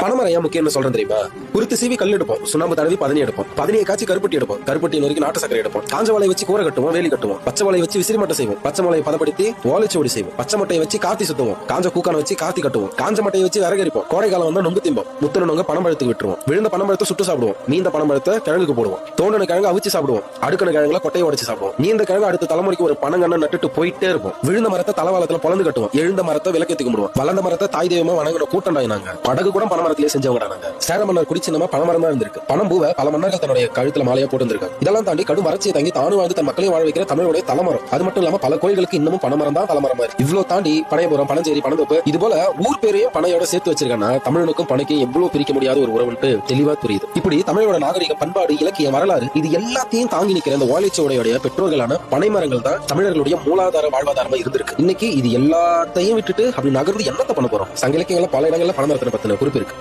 பணமரம் ஏன் முக்கியம்னு சொல்றேன் தெரியுமா? குருத்து சீவி கல் எடுப்போம். சுண்ணாம்பு தடவி பதனி எடுப்போம். பதனியை காய்ச்சி கருப்பட்டி எடுப்போம். கருப்பட்டி வரைக்கும் நாட்டு சக்கரை எடுப்போம். காஞ்ச வாழை வச்சு கூரை கட்டுவோம் வேலி கட்டுவோம். பச்சை வாழை வச்சு விசிறி மட்டை செய்வோம். பச்சை மலையை பதப்படுத்தி ஓலைச்சோடி செய்வோம். பச்சை மட்டையை வச்சு காத்தி சுத்துவோம். காஞ்ச கூக்கான வச்சு காத்தி கட்டுவோம். காஞ்ச மட்டையை வச்சு விறகரிப்போம். கோடை காலம் வந்தா நொங்கு திம்போம். முத்தின நொங்க பணம்பழத்துக்கு விட்டுருவோம். விழுந்த பணம்பழத்தை சுட்டு சாப்பிடுவோம். மீந்த பணம்பழத்தை கிழங்குக்கு போடுவோம். தோண்டன கிழங்கு அவிச்சு சாப்பிடுவோம். அடுக்கன கிழங்குல கொட்டையை உடச்சு சாப்பிடுவோம். நீந்த கிழங்கு அடுத்த தலைமுறைக்கு ஒரு பணங்கண்ண நட்டுட்டு போயிட்டே இருப்போம். விழுந்த மரத்தை தலவாளத்துல பொழந்து கட்டுவோம். எழுந்த மரத்தை விளக்கத்துக்கு கும்பிடுவோம். வளர்ந்த மரத்தை தாய் தெய்வமா வணங்குற கூட்டம் நாங்க. படகு கூட பணம் பணமரத்திலேயே செஞ்சவங்க நாங்க சேர மன்னர் குடிச்சின்னமா பணமரம் தான் இருந்திருக்கு. பணம் பூவை பல மன்னர்கள் தன்னுடைய கழுத்துல மாலையா போட்டிருந்திருக்காங்க. இதெல்லாம் தாண்டி கடும் வறட்சியை தாங்கி தானும் வாழ்ந்து தன் மக்களையும் வாழ வைக்கிற தமிழுடைய தலைமரம். அது மட்டும் இல்லாம பல கோயில்களுக்கு இன்னமும் பணமரம் தான் தலைமரம் மாதிரி. இவ்வளவு தாண்டி பனையபுரம் பனஞ்சேரி பணந்தோப்பு இது போல ஊர் பேரையும் பனையோட சேர்த்து வச்சிருக்காங்கன்னா தமிழனுக்கும் பனைக்கும் எவ்வளவு பிரிக்க முடியாத ஒரு உறவுன்ட்டு தெளிவா புரியுது. இப்படி தமிழோட நாகரிகம் பண்பாடு இலக்கியம் வரலாறு இது எல்லாத்தையும் தாங்கி நிக்கிற இந்த ஓலைச்சுவடையுடைய பெற்றோர்களான பனைமரங்கள் தான் தமிழர்களுடைய மூலாதார வாழ்வாதாரமா இருந்திருக்கு. இன்னைக்கு இது எல்லாத்தையும் விட்டுட்டு அப்படி நகர்ந்து என்னத்தை பண்ண போறோம்? சங்க இலக்கியங்கள பல இடங்கள்ல பனைமரத்தை பத்தின குறிப்பு இருக்கு.